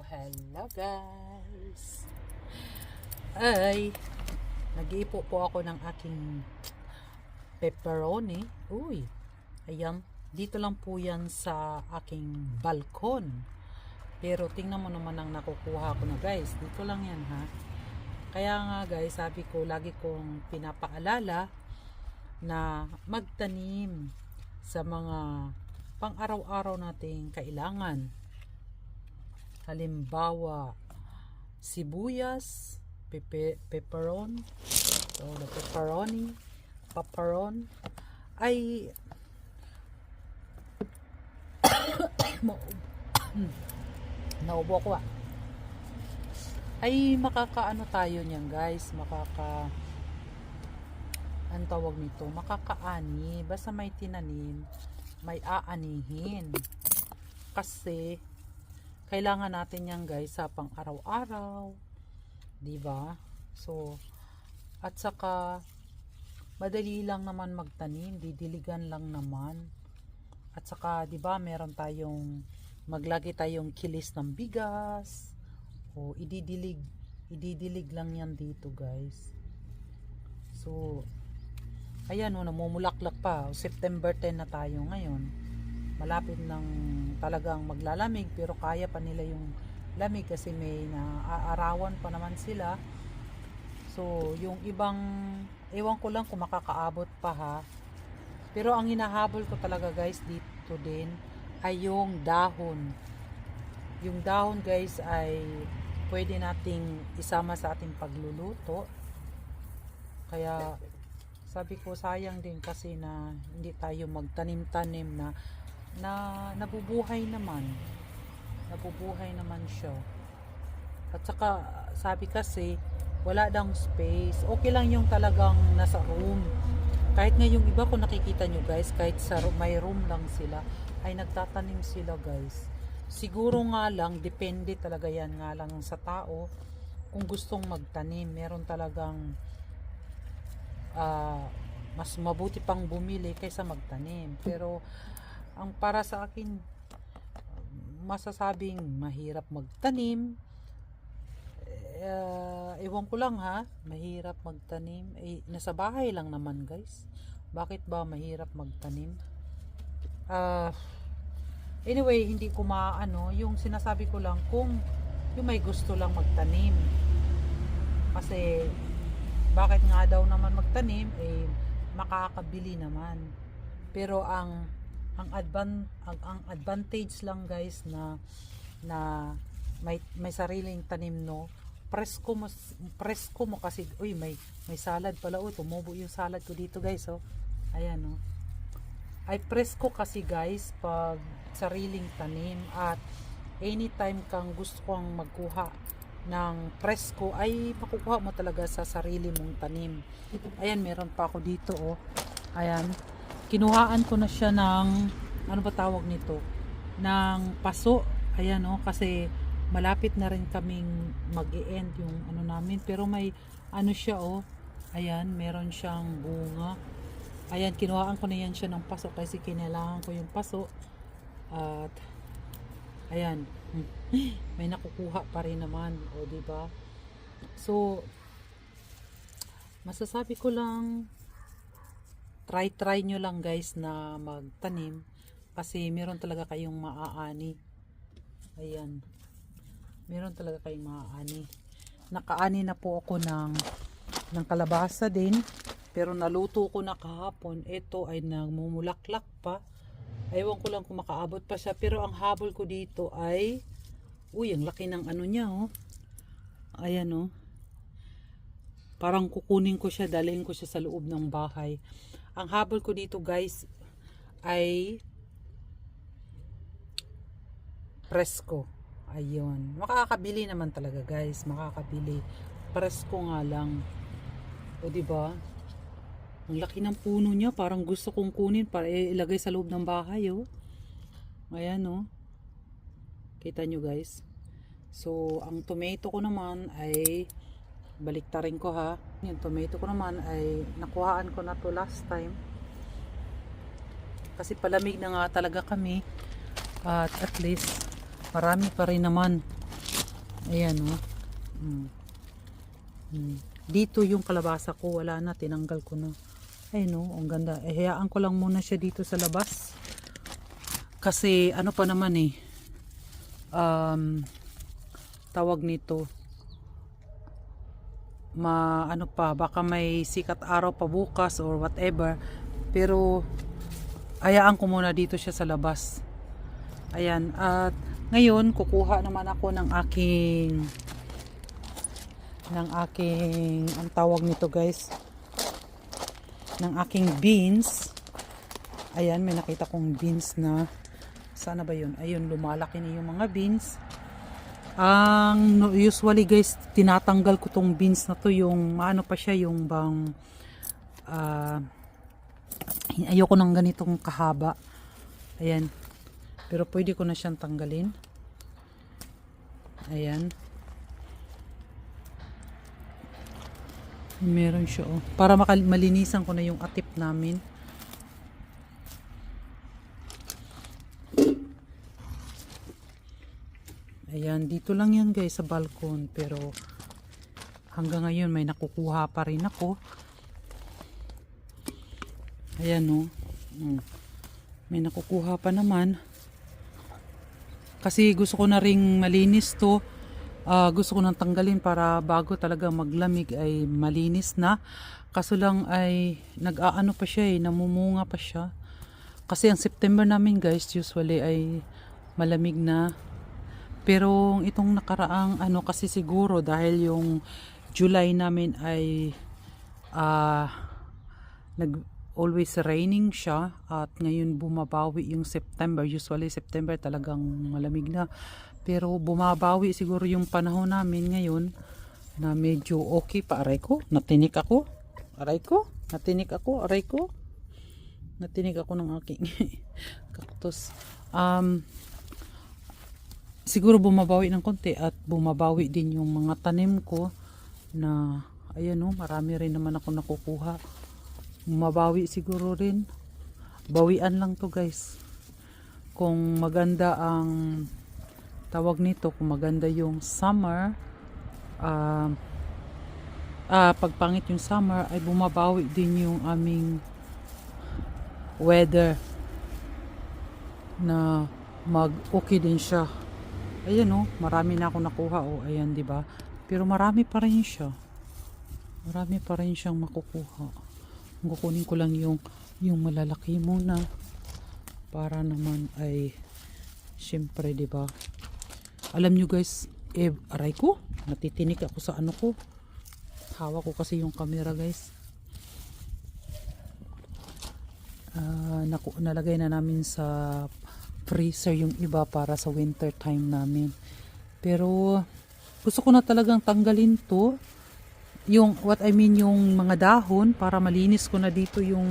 hello guys. Ay, nag-iipo po ako ng aking pepperoni. Uy, ayan. Dito lang po yan sa aking balkon. Pero tingnan mo naman ang nakukuha ko na guys. Dito lang yan ha. Kaya nga guys, sabi ko, lagi kong pinapaalala na magtanim sa mga pang-araw-araw nating kailangan. Halimbawa, sibuyas, pepe, pepperon, so the pepperoni, paparon, ay naubo ko ah. Ay makakaano tayo niyan guys, makaka ang tawag nito, makakaani. Basta may tinanim, may aanihin. Kasi, kailangan natin yan guys sa pang araw-araw. ba? So, at saka, madali lang naman magtanim, didiligan lang naman. At saka, 'di ba, meron tayong maglagi tayong kilis ng bigas. O ididilig, ididilig lang yan dito, guys. So, ayan o, namumulaklak pa. September 10 na tayo ngayon. Malapit ng talagang maglalamig, pero kaya pa nila yung lamig kasi may naaarawan pa naman sila. So, yung ibang, ewan ko lang kung makakaabot pa ha. Pero ang hinahabol ko talaga guys dito din ay yung dahon. Yung dahon guys ay pwede nating isama sa ating pagluluto. Kaya sabi ko sayang din kasi na hindi tayo magtanim-tanim na na nabubuhay naman. Nabubuhay naman siya. At saka sabi kasi wala dang space. Okay lang yung talagang nasa room. Kahit nga yung iba ko nakikita nyo guys, kahit sa room, may room lang sila, ay nagtatanim sila guys. Siguro nga lang, depende talaga yan nga lang sa tao kung gustong magtanim. Meron talagang ah, mas mabuti pang bumili kaysa magtanim. Pero ang para sa akin, masasabing mahirap magtanim. Eh, ewan ko lang ha, mahirap magtanim. Eh, nasa bahay lang naman guys. Bakit ba mahirap magtanim? Ah, anyway, hindi ko maano, yung sinasabi ko lang kung yung may gusto lang magtanim. Kasi bakit nga daw naman magtanim eh makakabili naman. Pero ang ang advan ang, ang advantage lang guys na na may may sariling tanim no? Presko mo presko mo kasi uy may may salad pala. Oh tumubo yung salad ko dito guys oh. Ayan oh. Ay presko kasi guys pag sariling tanim at anytime kang gusto kang magkuha ng presko ay makukuha mo talaga sa sarili mong tanim. Ayan meron pa ako dito oh. Ayan kinuhaan ko na siya ng ano ba tawag nito? Ng paso. Ayan oh kasi malapit na rin kaming mag-e-end yung ano namin. Pero may ano siya oh ayan meron siyang bunga. Ayan kinuhaan ko na yan siya ng paso kasi kinailangan ko yung paso. At ayan may nakukuha pa rin naman o di ba? So masasabi ko lang try try nyo lang guys na magtanim kasi meron talaga kayong maaani. Ayan. Meron talaga kayong maaani. Nakaani na po ako ng ng kalabasa din pero naluto ko na kahapon. Ito ay nagmumulaklak pa. Ewan ko lang kung makaabot pa siya pero ang habol ko dito ay uy ang laki ng ano niya oh. Ayan oh. Parang kukunin ko siya dalhin ko siya sa loob ng bahay ang habol ko dito guys ay presko. Ayun. Makakabili naman talaga guys. Makakabili. Presko nga lang. O di ba? Ang laki ng puno niya. Parang gusto kong kunin para ilagay sa loob ng bahay oh. Ayan oh. Kita nyo guys. So ang tomato ko naman ay baliktarin ko ha yung tomato ko naman ay nakuhaan ko na to last time kasi palamig na nga talaga kami at at least marami pa rin naman Ayan o. Mm. Mm. Dito yung kalabasa ko, wala na, tinanggal ko na. Ay no, ang ganda. Eh, hayaan ko lang muna siya dito sa labas. Kasi ano pa naman eh, um, tawag nito, ma ano pa, baka may sikat araw pa bukas or whatever. Pero, hayaan ko muna dito siya sa labas. Ayan, at ngayon, kukuha naman ako ng aking ng aking ang tawag nito guys ng aking beans ayan may nakita kong beans na sana ba yun ayun lumalaki na yung mga beans ang usually guys tinatanggal ko tong beans na to yung ano pa siya yung bang ah ayoko ng ganitong kahaba ayan pero pwede ko na siyang tanggalin ayan Meron siya oh. Para makal- malinisan ko na yung atip namin. Ayan, dito lang yan guys sa balkon. Pero hanggang ngayon may nakukuha pa rin ako. Ayan oh. Mm. May nakukuha pa naman. Kasi gusto ko na ring malinis to. Ah, gusto ko nang tanggalin para bago talaga maglamig ay malinis na. Kaso lang ay nag-aano pa siya eh, namumunga pa siya. Kasi ang September namin guys usually ay malamig na. Pero itong nakaraang ano kasi siguro dahil yung July namin ay ah nag always raining siya at ngayon bumabawi yung September. Usually September talagang malamig na. Pero bumabawi siguro yung panahon namin ngayon na medyo okay pa. Aray ko, natinik ako. Aray ko, natinik ako. Aray ko, natinik ako ng aking cactus. Um, siguro bumabawi ng konti at bumabawi din yung mga tanim ko na ayan o, marami rin naman ako nakukuha. Bumabawi siguro rin. Bawian lang to guys. Kung maganda ang tawag nito kung maganda yung summer ah ah, pagpangit yung summer ay bumabawi din yung aming weather na mag okay din siya ayan oh marami na ako nakuha oh. Ayan di ba? Pero marami pa rin siya. Marami pa rin siyang makukuha. Kukunin ko lang yung yung malalaki muna para naman ay syempre di ba? Alam nyo guys, eh, aray ko, natitinik ako sa ano ko. Hawak ko kasi yung camera guys. Ah, naku, nalagay na namin sa freezer yung iba para sa winter time namin. Pero, gusto ko na talagang tanggalin to. Yung, what I mean, yung mga dahon para malinis ko na dito yung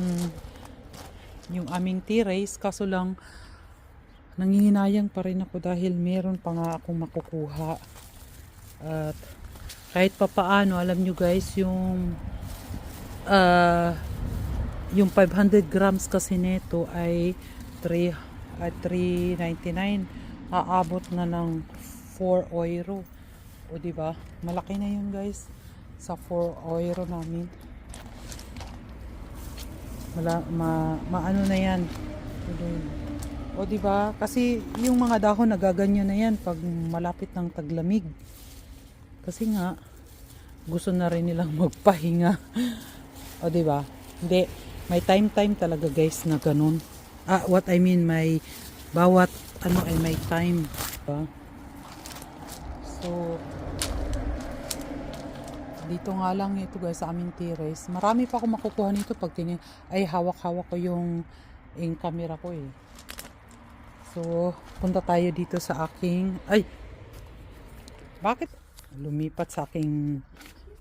yung aming terrace. Kaso lang, nangihinayang pa rin ako dahil meron pa nga akong makukuha at kahit pa paano alam nyo guys yung ah, yung 500 grams kasi nito ay 3 at 3.99 aabot na ng 4 euro o di ba malaki na yun guys sa 4 euro namin Mala, ma, maano na yan o di ba? Kasi yung mga dahon nagaganyan na yan pag malapit ng taglamig. Kasi nga gusto na rin nilang magpahinga. o di ba? Hindi, may time time talaga guys na ganun. Ah, what I mean may bawat ano ay may time, diba? So dito nga lang ito guys sa aming terrace. Marami pa akong makukuha nito pag tingin ay hawak-hawak ko yung yung camera ko eh. So, punta tayo dito sa aking... Ay! Bakit? Lumipat sa aking...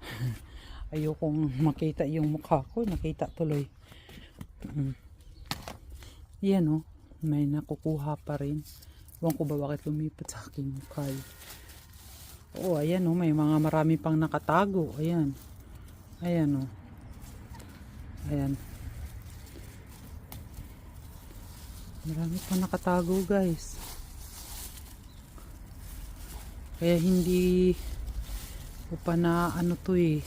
Ayokong makita yung mukha ko. Nakita tuloy. Mm. Yan o. Oh. May nakukuha pa rin. Ewan ko ba bakit lumipat sa aking mukha. eh. Oo, ayan o. Oh. May mga marami pang nakatago. Ayan. Ayan o. Oh. Ayan. Marami pa nakatago guys. Kaya hindi ko pa na ano to eh.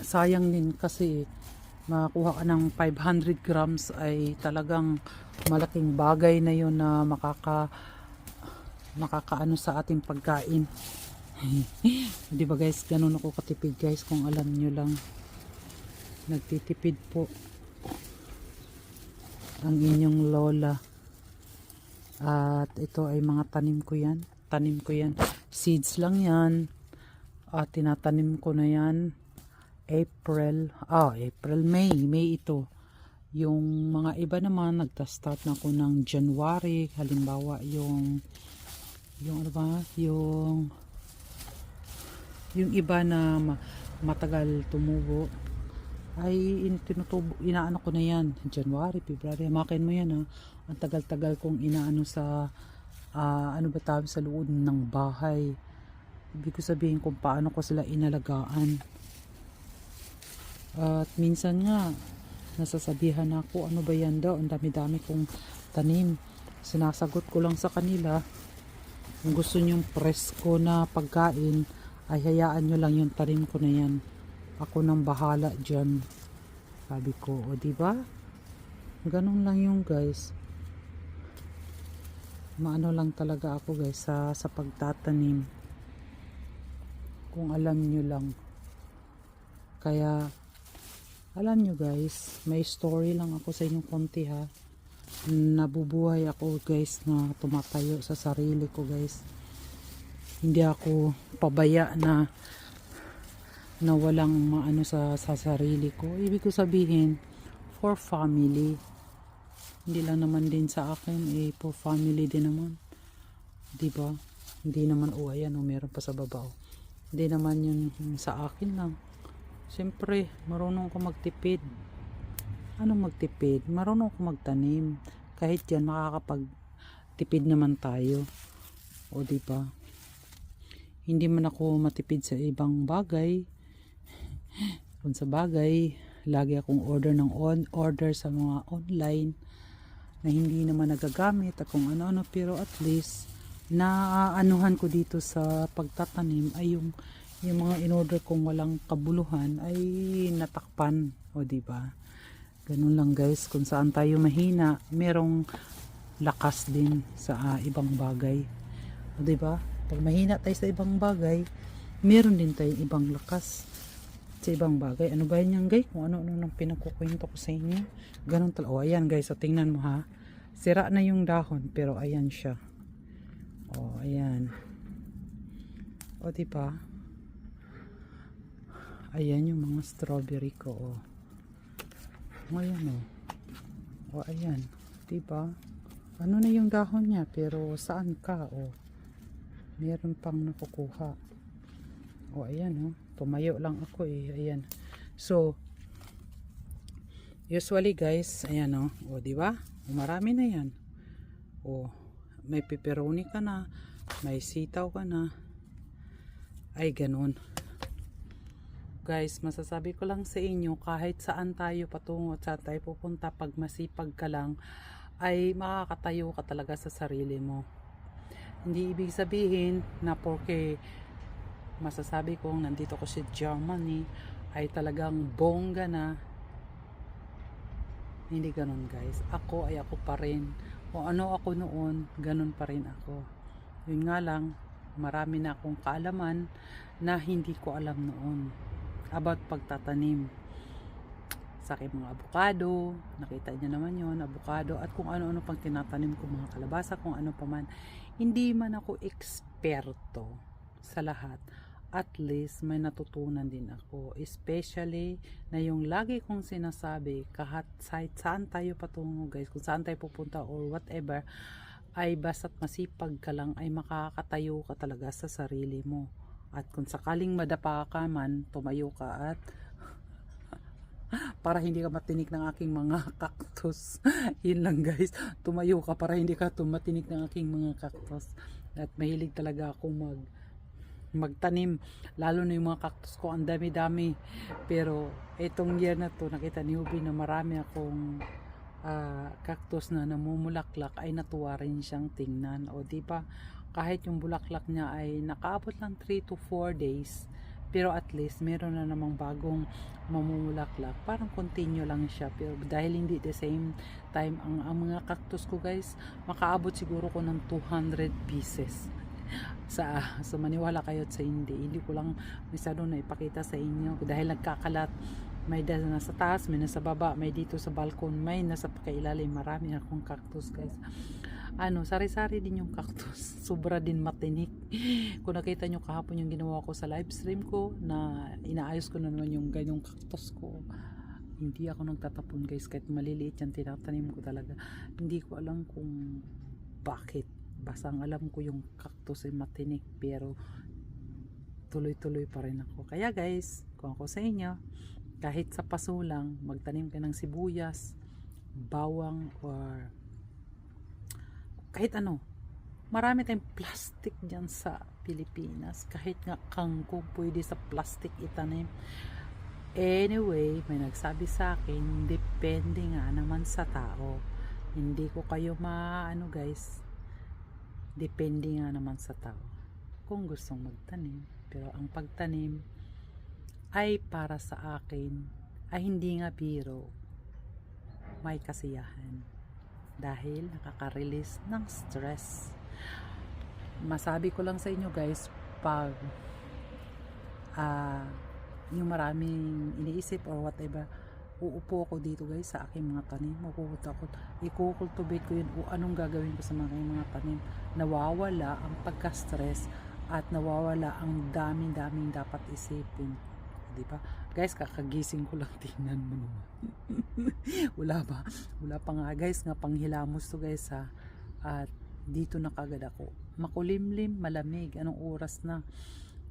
Sayang din kasi makakuha ka ng 500 grams ay talagang malaking bagay na yun na makaka makakaano sa ating pagkain. Di ba guys, ganun ako katipid guys kung alam nyo lang. Nagtitipid po ang inyong lola. At ito ay mga tanim ko yan. Tanim ko yan. Seeds lang yan. At tinatanim ko na yan. April. Ah, April, May. May ito. Yung mga iba naman, nagta-start na ako ng January. Halimbawa, yung yung ano ba? Yung yung iba na ma- matagal tumubo ay in, tinutubo, inaano ko na yan January, February, makin mo yan ha ang tagal-tagal kong inaano sa ah, ano ba tawag sa loob ng bahay ibig ko sabihin kung paano ko sila inalagaan at minsan nga nasasabihan ako ano ba yan daw? Ang dami-dami kong tanim. Sinasagot ko lang sa kanila kung gusto nyong presko na pagkain ay hayaan nyo lang yung tanim ko na yan. Ako nang bahala dyan. Sabi ko o di ba? Ganun lang yung guys. Maano lang talaga ako guys sa, sa pagtatanim. Kung alam nyo lang. Kaya alam nyo guys may story lang ako sa inyong konti ha? Nabubuhay ako guys na tumatayo sa sarili ko guys. Hindi ako pabaya na na walang maano sa, sa sarili ko. Ibig ko sabihin for family. Hindi lang naman din sa akin eh for family din naman. Di ba? Hindi naman oh ayan oh meron pa sa baba oh. hindi naman yun sa akin lang siyempre marunong ko magtipid. Anong magtipid? Marunong ko magtanim. Kahit yan makakapag tipid naman tayo. O di ba? Hindi man ako matipid sa ibang bagay. Kung sa bagay lagi akong order ng on order sa mga online na hindi naman nagagamit at kung ano-ano. Pero at least naaanuhan ko dito sa pagtatanim ay yung yung mga in-order kong walang kabuluhan ay natakpan o di ba ganun lang guys kung saan tayo mahina merong lakas din sa ah, ibang bagay o di ba pag mahina tayo sa ibang bagay meron din tayong ibang lakas sa ibang bagay. Ano ba yan guys? Kung ano-ano nang pinagkukwento ko sa inyo. Ganun talaga. O, ayan guys. So, tingnan mo ha. Sira na yung dahon. Pero, ayan siya. O, ayan. O, diba? Ayan yung mga strawberry ko. O. Ngayon, o. O, ayan. Diba? Ano na yung dahon niya? Pero, saan ka? O. Meron pang nakukuha. O, ayan, o. Tumayo lang ako, eh. Ayan. So, usually, guys, ayan, o. O, diba? O, marami na yan. O, may pepperoni ka na. May sitaw ka na. Ay, ganun. Guys, masasabi ko lang sa inyo, kahit saan tayo patungo at saan tayo pupunta, pag masipag ka lang, ay makakatayo ka talaga sa sarili mo. Hindi ibig sabihin na porque masasabi kong nandito ko sa Germany ay talagang bongga na. Hindi ganun guys. Ako ay ako pa rin. Kung ano ako noon ganun pa rin ako. Yun nga lang marami na akong kaalaman na hindi ko alam noon about pagtatanim. Sa aking mga abukado nakita niyo naman yon abukado at kung ano-ano pang tinatanim ko mga kalabasa kung ano pa man. Hindi man ako eksperto sa lahat. At least may natutunan din ako. Especially na yung lagi kong sinasabi kahit saan tayo patungo guys kung saan tayo pupunta or whatever ay basta't masipag ka lang ay makakatayo ka talaga sa sarili mo at kung sakaling madapa ka man tumayo ka at para hindi ka matinik ng aking mga cactus yun lang guys. Tumayo ka para hindi ka tumatinik ng aking mga cactus at mahilig talaga akong mag magtanim. Lalo na yung mga cactus ko ang dami dami pero itong year na to nakita ni Hubi na marami akong ah, cactus na namumulaklak ay natuwa rin siyang tingnan. O di ba kahit yung bulaklak niya ay nakaabot lang 3 to 4 days, pero at least meron na namang bagong mamumulaklak. Parang continue lang siya. Pero dahil hindi the same time ang, ang mga cactus ko guys, makaabot siguro ko ng 200 pieces sa sa maniwala kayo sa hindi hindi ko lang masyado na ipakita sa inyo dahil nagkakalat may nasa taas, may nasa baba, may dito sa balkon, may nasa pakailalim. Marami akong cactus, guys. Ano, sari-sari din yung cactus. Sobra din matinik. Kung nakita nyo kahapon yung ginawa ko sa live stream ko, na inaayos ko na naman yung ganyong cactus ko. Hindi ako nagtatapon, guys. Kahit maliliit yan, tinatanim ko talaga. Hindi ko alam kung bakit. Basta ang alam ko yung cactus ay matinik, pero tuloy-tuloy pa rin ako. Kaya guys, kung ako sa inyo, kahit sa paso lang, magtanim ka ng sibuyas, bawang, or kahit ano. Marami tayong plastic dyan sa Pilipinas. Kahit nga kangkong pwede sa plastic itanim. Anyway, may nagsabi sa akin, depende nga naman sa tao. Hindi ko kayo maano guys. Depende nga naman sa tao. Kung gustong magtanim. Pero ang pagtanim, ay para sa akin ay hindi nga biro may kasiyahan dahil nakaka-release ng stress. Masabi ko lang sa inyo guys pag ah yung maraming iniisip or whatever uupo ako dito guys sa aking mga tanim. Mapupunta ako. I-cultivate ko yun o anong gagawin ko sa mga mga tanim. Nawawala ang pagka-stress at nawawala ang daming-daming dapat isipin. Di ba? Guys, kakagising ko lang tingnan mo naman. wala ba? Wala pa nga guys, nga panghilamos to guys ha. At dito na kagad ako. Makulimlim, malamig. Anong oras na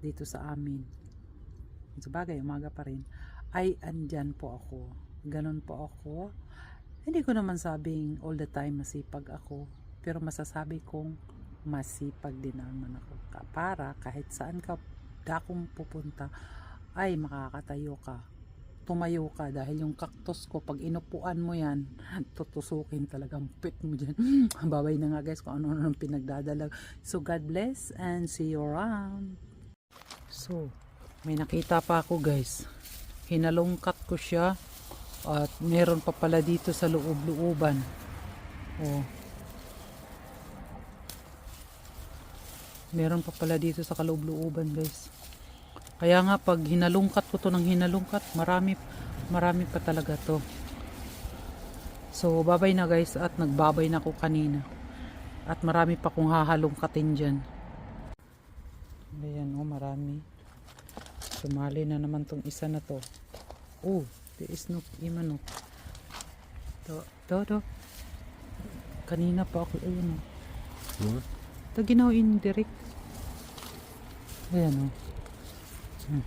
dito sa amin? Sa bagay, umaga pa rin. Ay, andyan po ako. Ganon po ako. Hindi ko naman sabing all the time masipag ako. Pero masasabi kong masipag din naman ako. Para kahit saan ka dakong pupunta, ay makakatayo ka. Tumayo ka dahil yung cactus ko pag inupuan mo yan tutusukin talagang pit mo dyan. Babay na nga guys kung ano nang pinagdadala. So God bless and see you around. So may nakita pa ako guys. Hinalungkat ko siya at meron pa pala dito sa loob-looban. Oh. Meron pa pala dito sa kaloob-looban guys kaya nga pag hinalungkat ko to ng hinalungkat, marami marami pa talaga to. So babay na guys at nagbabay na ako kanina. At marami pa kong hahalungkatin dyan. Ayan oh marami. Sumali na naman tong isa na to. Oh, there is no iman oh. To, to, to. Kanina pa ako, ayun oh. Hmm? Ito ginawa indirect. Ayan oh. Hmm.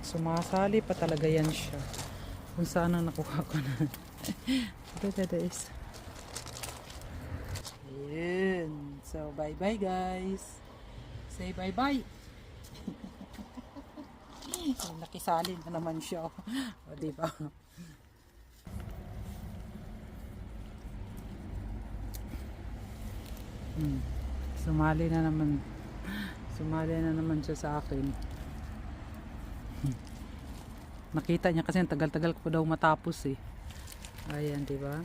Sumasali pa talaga yan siya. Kung saan ang nakuha ko na. ito, ito is. Ayun. So, bye-bye guys. Say bye-bye. Nakisali na naman siya. O, diba? Hmm. Sumali na naman. Sumali na naman siya sa akin. Nakita niya kasi tagal-tagal ko daw matapos eh. Ayan, di ba?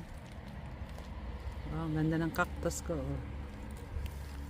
Oh, ang ganda ng cactus ko. Oh.